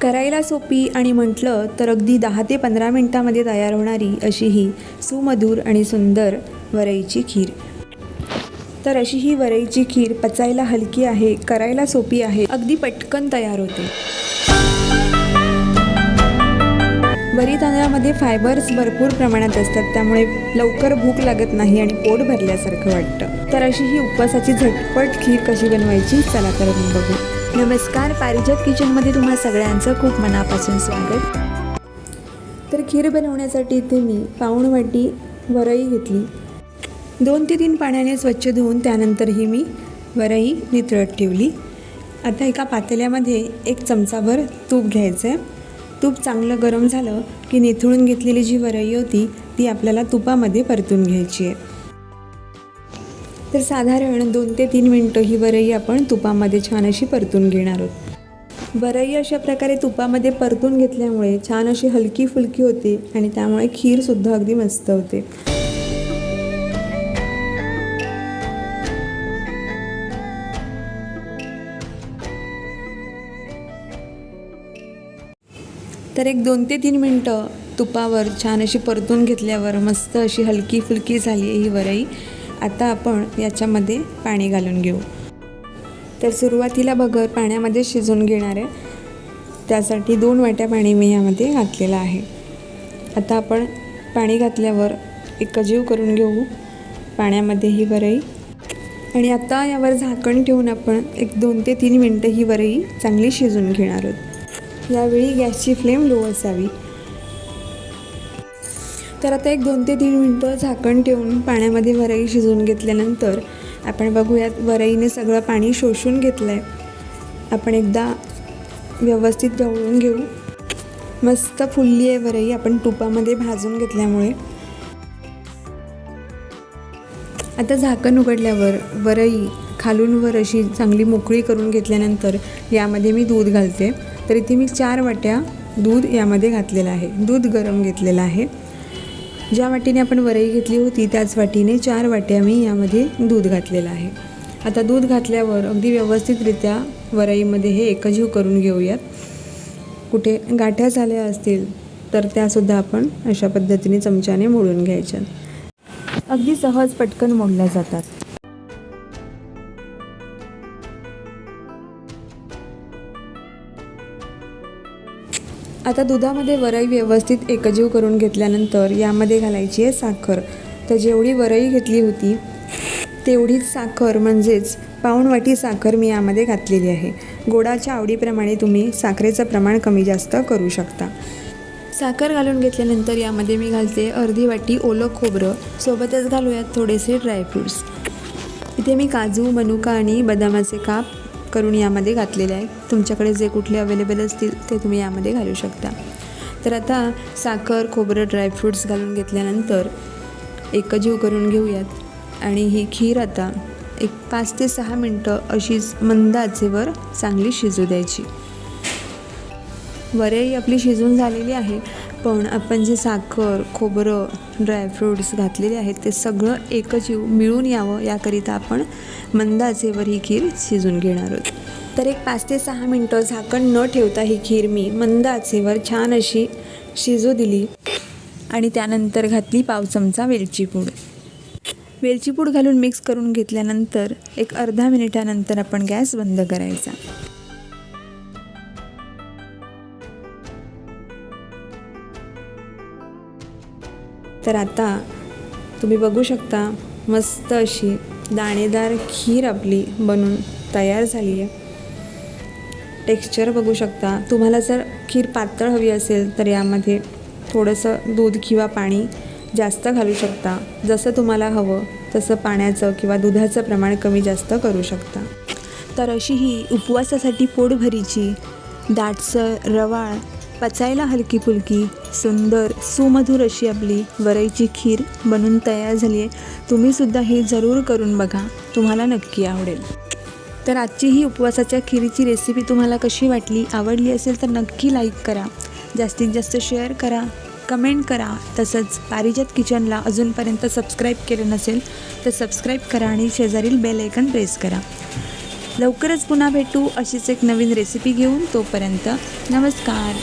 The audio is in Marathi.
करायला सोपी आणि म्हटलं तर अगदी दहा ते पंधरा मिनटामध्ये तयार होणारी अशी ही सुमधूर आणि सुंदर वरईची खीर. तर अशी ही वरईची खीर पचायला हलकी आहे करायला सोपी आहे अगदी पटकन तयार होते. वरी तांदळामध्ये फायबर्स भरपूर प्रमाणात असतात त्यामुळे लवकर भूक लागत नाही आणि पोट भरल्यासारखं वाटतं. तर अशी ही उपवासाची झटपट खीर कशी बनवायची चला तर बघू. नमस्कार पारिजात किचनमध्ये तुम्हा सगळ्यांचं खूप मनापासून स्वागत. तर खीर बनवण्यासाठी इथे मी पाऊण वाटी वरई घेतली. दोन ते तीन पाण्याने स्वच्छ धुवून त्यानंतर ही मी वरई नितळत ठेवली. आता एका पातेल्यामध्ये एक चमचाभर तूप घ्यायचं आहे तूप चांगलं गरम झालं की निथळून घेतलेली जी वरई होती ती आपल्याला तुपामध्ये परतून घ्यायची आहे. तर साधारण दोन ते तीन मिनटं ही वरई आपण तुपामध्ये छान अशी परतून घेणार आहोत. वरई अशा प्रकारे तुपामध्ये परतून घेतल्यामुळे छान अशी हलकी फुलकी होते आणि त्यामुळे खीरसुद्धा अगदी मस्त होते. तर एक दोन ते तीन मिनटं तुपावर छान अशी परतून घेतल्यावर मस्त अशी हलकी फुलकी झाली ही वरई. आता आपण याच्यामध्ये पाणी घालून घेऊ. तर सुरुवातीला बगर पाण्यामध्ये शिजून घेणार आहे. त्यासाठी दोन वाट्या पाणी मी यामध्ये घातलेलं आहे. आता आपण पाणी घातल्यावर एक जीव करून घेऊ. पाण्यामध्ये ही वरई. आणि आता यावर झाकण ठेवून आपण एक दोन ते तीन मिनटं ही वरई चांगली शिजून घेणार आहोत. यावेळी गॅसची फ्लेम लो असावी. तर आता एक दोन ते तीन मिनटं झाकण ठेवून पाण्यामध्ये वरई शिजवून घेतल्यानंतर आपण बघूयात वरईने सगळं पाणी शोषून घेतलं आहे आपण एकदा व्यवस्थित ढवळून घेऊ. मस्त फुलली आहे वरई आपण तुपामध्ये भाजून घेतल्यामुळे. आता झाकण उघडल्यावर वरई खालून वर अशी चांगली मोकळी करून घेतल्यानंतर यामध्ये मी दूध घालते. तर इथे मी चार वाट्या दूध यामध्ये घातलेलं आहे. दूध गरम घेतलेलं आहे. ज्या वाटीने आपण वरई घेतली होती त्याच वाटीने चार वाट्या मी यामध्ये दूध घातलेलं आहे. आता दूध घातल्यावर अगदी व्यवस्थितरित्या वरईमध्ये हे एकजीव करून घेऊयात. कुठे गाठ्या झाल्या असतील तर त्यासुद्धा आपण अशा पद्धतीने चमच्याने मोडून घ्यायच्या. अगदी सहज पटकन मोडल्या जातात. आता दुधामध्ये वरई व्यवस्थित एकजीव करून घेतल्यानंतर यामध्ये घालायची आहे साखर. तर जेवढी वरई घेतली होती तेवढीच साखर म्हणजेच पाऊण वाटी साखर मी यामध्ये घातलेली आहे. गोडाच्या आवडीप्रमाणे तुम्ही साखरेचं प्रमाण कमी जास्त करू शकता. साखर घालून घेतल्यानंतर यामध्ये मी घालते अर्धी वाटी ओलं खोबरं. सोबतच घालूयात थोडेसे ड्रायफ्रूट्स. इथे मी काजू मनुका आणि बदामाचे काप करून यामध्ये घातलेले आहे. तुमच्याकडे जे कुठले अवेलेबल असतील ते तुम्ही यामध्ये घालू शकता. तर आता साखर खोबरं ड्रायफ्रूट्स घालून घेतल्यानंतर एकजीव करून घेऊयात. आणि ही खीर आता एक पाच ते सहा मिनटं अशीच मंद आचेवर चांगली शिजू द्यायची. वरई आपली शिजून झालेली आहे. पण आपण जे साखर खोबरं ड्रायफ्रूट्स घातलेले आहेत ते सगळं एकजीव मिळून यावं याकरिता आपण मंदाचेवर ही खीर शिजून घेणार आहोत. तर एक पाच ते सहा मिनटं झाकण न ठेवता ही खीर मी मंद आचेवर छान अशी शिजू दिली आणि त्यानंतर घातली पाव चमचा वेलची पूड. वेलची पूड घालून मिक्स करून घेतल्यानंतर एक अर्धा मिनिटानंतर आपण गॅस बंद करायचा. तर आता तुम्ही बघू शकता मस्त अशी दाणेदार खीर आपली बनून तयार झाली आहे. टेक्स्चर बघू शकता. तुम्हाला जर खीर पातळ हवी असेल तर यामध्ये थोडंसं दूध किंवा पाणी जास्त घालू शकता. जसं तुम्हाला हवं तसं पाण्याचं किंवा दुधाचं प्रमाण कमी जास्त करू शकता. तर अशी ही उपवासासाठी पोटभरीची दाटसर रवाळ पचायला हलकी फुलकी सुंदर सुमधुर अशी आपली वरईची खीर बनून तयार झाली आहे. तुम्हीसुद्धा ही जरूर करून बघा. तुम्हाला नक्की आवडेल. तर आजची ही उपवासाच्या खिरीची रेसिपी तुम्हाला कशी वाटली आवडली असेल तर नक्की लाईक करा. जास्तीत जास्त शेअर करा कमेंट करा. तसंच पारिजात किचनला अजूनपर्यंत सबस्क्राईब केलं नसेल तर सबस्क्राईब करा आणि शेजारील बेल आयकन प्रेस करा. लवकरच पुन्हा भेटू अशीच एक नवीन रेसिपी घेऊन तोपर्यंत नमस्कार.